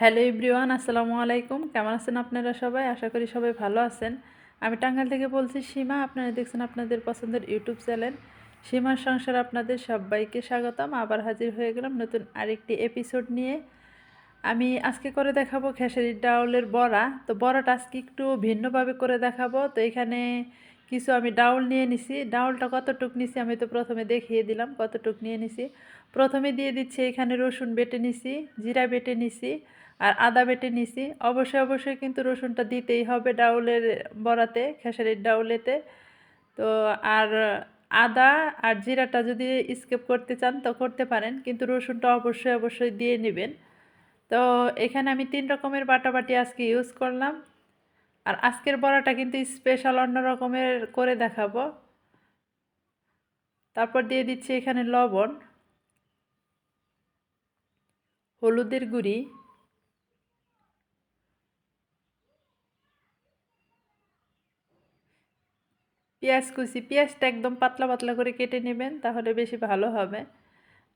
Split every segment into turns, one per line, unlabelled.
Hello everyone আসসালামু আলাইকুম। কেমন আছেন আপনারা সবাই? আশা করি সবাই ভালো আছেন। আমি টাঙ্গাইল থেকে বলছি সীমা, আপনারা দেখছেন আপনাদের পছন্দের ইউটিউব চ্যানেল। সীমার সংসার আপনাদের সবাইকে স্বাগতম। আবার হাজির হয়ে গেলাম নতুন আরেকটি এপিসোড নিয়ে। আমি আজকে করে দেখাবো খেসারির ডাউলের বড়া। তো বড়াটা আজকে একটু ভিন্নভাবে করে দেখাবো। তো এখানে কিছু আমি ডাউল নিয়ে নিছি। ডাউলটা কতটুক নিছি আমি তো প্রথমে দেখিয়ে দিলাম, কতটুক নিয়ে নিছি। প্রথমে দিয়ে দিচ্ছি এখানে রসুন বেটে নিছি, জিরা বেটে নিছি আর আদা বেটে নিছি। অবশ্যই অবশ্যই কিন্তু রসুনটা দিতেই হবে ডাউলের বড়াতে, খেসারির ডাউলেতে। তো আর আদা আর জিরাটা যদি স্কেপ করতে চান তো করতে পারেন, কিন্তু রসুনটা অবশ্যই অবশ্যই দিয়ে নেবেন। তো এখানে আমি তিন রকমের বাটাবাটি আজকে ইউজ করলাম। আর আজকের বড়াটা কিন্তু স্পেশাল অন্য রকমের করে দেখাবো। তারপর দিয়ে দিচ্ছি এখানে লবণ, হলুদের গুঁড়ি, পেঁয়াজ কুচি। পেঁয়াজটা একদম পাতলা পাতলা করে কেটে নেবেন, তাহলে বেশি ভালো হবে।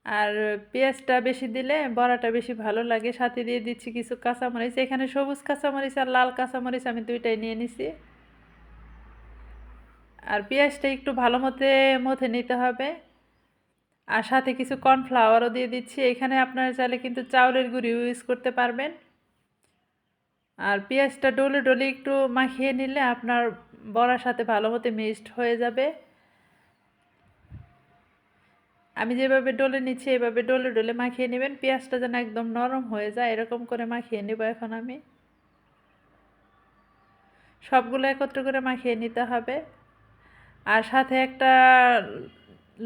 আর পেঁয়াজটা বেশি দিলে বড়াটা বেশি ভালো লাগে। সাথে দিয়ে দিচ্ছি কিছু কাঁচামরিচ। এখানে সবুজ কাঁচামরিচ আর লাল কাঁচামরিচ আমি দুইটাই নিয়ে নিছি। আর পেঁয়াজটা একটু ভালো মতে মথে নিতে হবে। আর সাথে কিছু কর্নফ্লাওয়ারও দিয়ে দিচ্ছি। এখানে আপনারা চাইলে কিন্তু চাউলের গুঁড়ি ইউজ করতে পারবেন। আর পেঁয়াজটা ডলে ডলে একটু মাখিয়ে নিলে আপনার বড়ার সাথে ভালো মতো মিক্সড হয়ে যাবে। আমি যেভাবে ডলে নিচ্ছি, এভাবে ডলে ডলে মাখিয়ে নেবেন। পেঁয়াজটা যেন একদম নরম হয়ে যায়, এরকম করে মাখিয়ে নেব এখন আমি। সবগুলো একত্র করে মাখিয়ে নিতে হবে। আর সাথে একটা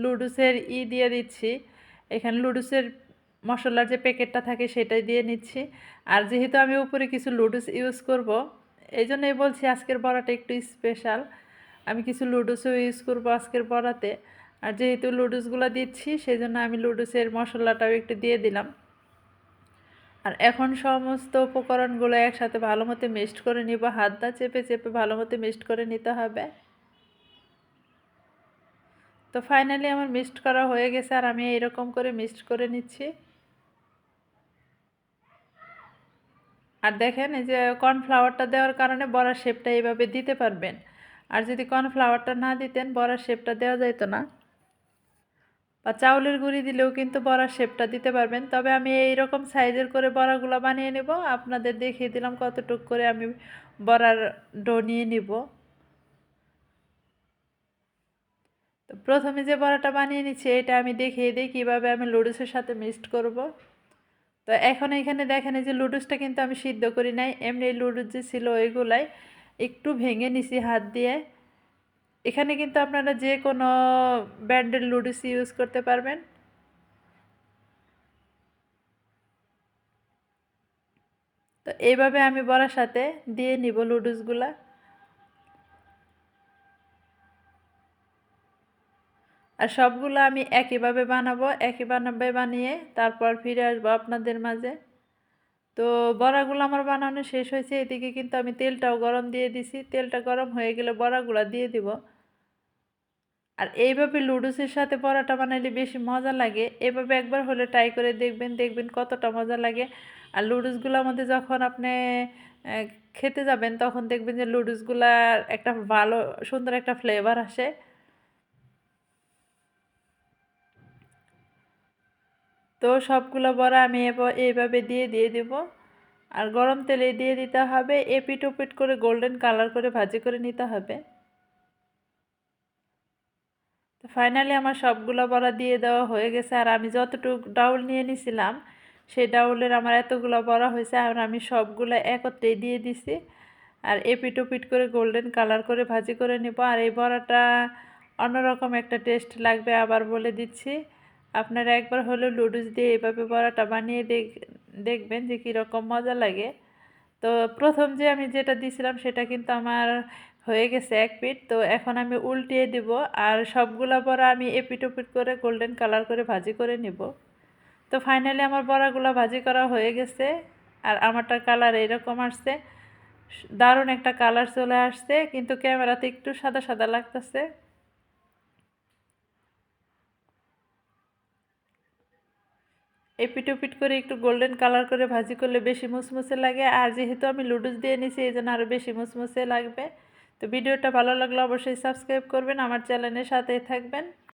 লুডুসের ই দিয়ে দিচ্ছি। এখানে লুডুসের মশলার যে প্যাকেটটা থাকে সেটাই দিয়ে নিচ্ছি। আর যেহেতু আমি উপরে কিছু লুডুস ইউজ করব এই জন্যই বলছি আজকের বড়াটা একটু স্পেশাল আমি কিছু লুডুসও ইউজ করব আজকের বড়াতে। আর যেহেতু লুডুসগুলো দিচ্ছি সেই জন্য আমি লুডুসের মশলাটাও একটু দিয়ে দিলাম। আর এখন সমস্ত উপকরণগুলো একসাথে ভালো মতো মিক্সড করে নিব। হাতটা চেপে চেপে ভালো মতো মিক্সড করে নিতে হবে। তো ফাইনালি আমার মিক্সড করা হয়ে গেছে আর আমি এরকম করে মিক্সড করে নিচ্ছি। আর দেখেন, এই যে কর্নফ্লাওয়ারটা দেওয়ার কারণে বড়ার শেপটা এইভাবে দিতে পারবেন। আর যদি কর্নফ্লাওয়ারটা না দিতেন, বড়ার শেপটা দেওয়া যেত না। বা চাউলের গুঁড়ি দিলেও কিন্তু বড়ার শেপটা দিতে পারবেন। তবে আমি এই রকম সাইজের করে বড়াগুলো বানিয়ে নেব। আপনাদের দেখিয়ে দিলাম কতটুক করে আমি বড়ার ডো নিয়ে নিব। তো প্রথমে যে বড়াটা বানিয়ে নিচ্ছি, এটা আমি দেখিয়ে দিই কীভাবে আমি লুডুসের সাথে মিক্সড করব। তো এখন এখানে দেখেন যে লুডুসটা কিন্তু আমি সিদ্ধ করি নাই। এমনি লুডুস যে ছিল ওইগুলাই একটু ভেঙে নিছি হাত দিয়ে। এখানে কিন্তু আপনারা যে কোনো ব্র্যান্ডের লুডুস ইউজ করতে পারবেন। তো এইভাবে আমি বড়ার সাথে দিয়ে নিব লুডুসগুলা। আর সবগুলো আমি একইভাবে বানাবো, একইভাবে বানিয়ে তারপর ফিরে আসব আপনাদের মাঝে। তো বড়াগুলো আমার বানানো শেষ হয়েছে, এদিকে কিন্তু আমি তেলটাও গরম দিয়ে দিছি। তেলটা গরম হয়ে গেলে বড়াগুলো দিয়ে দিব। আর এইভাবে লুডুসের সাথে পরোটা বানাইলে বেশি মজা লাগে। এভাবে একবার হলে ট্রাই করে দেখবেন দেখবেন কতটা মজা লাগে। আর লুডুসগুলোর মধ্যে যখন আপনি খেতে যাবেন, তখন দেখবেন যে লুডুসগুলার একটা ভালো, সুন্দর একটা ফ্লেভার আসে। তো সবগুলো বড়া আমি এইভাবে দিয়ে দিয়ে দেব। আর গরম তেলে দিয়ে দিতে হবে এপিট ওপিট করে গোল্ডেন কালার করে ভাজি করে নিতে হবে। ফাইনালি আমার সবগুলো বড়া দিয়ে দেওয়া হয়ে গেছে, আর আমি যতটুকু ডাউল নিয়ে নিছিলাম, সেই ডাউলের আমার এতগুলো বড়া হয়েছে, আর আমি সবগুলো একত্রে দিয়ে দিছি, আর এপিট ওপিট করে গোল্ডেন কালার করে ভাজি করে নেব, আর এই বড়াটা অন্যরকম একটা টেস্ট লাগবে আবার বলে দিচ্ছি। আপনারা একবার হলেও লুডুস দিয়ে এভাবে বড়াটা বানিয়ে দেখ, দেখবেন যে কীরকম মজা লাগে। তো প্রথম যে আমি যেটা দিয়েছিলাম সেটা কিন্তু আমার হয়ে গেছে এক পিট তো এখন আমি উল্টিয়ে দিব আর সবগুলা বড়া আমি এপিট ওপিট করে গোল্ডেন কালার করে ভাজি করে নিব। তো ফাইনালি আমার বড়াগুলো ভাজি করা হয়ে গেছে আর আমারটা কালার এরকম আসছে। দারুণ একটা কালার চলে আসছে, কিন্তু ক্যামেরাতে একটু সাদা সাদা লাগতেছে। এপিট ওপিট করে একটু গোল্ডেন কালার করে ভাজি করলে বেশি মুসমুসে লাগে, আর যেহেতু আমি লুডুস দিয়ে নিছি এই জন্য আরও বেশি মুসমুসে লাগবে। তো ভিডিওটা ভালো লাগলে অবশ্যই সাবস্ক্রাইব করবেন আমার চ্যানেলের সাথে থাকবেন।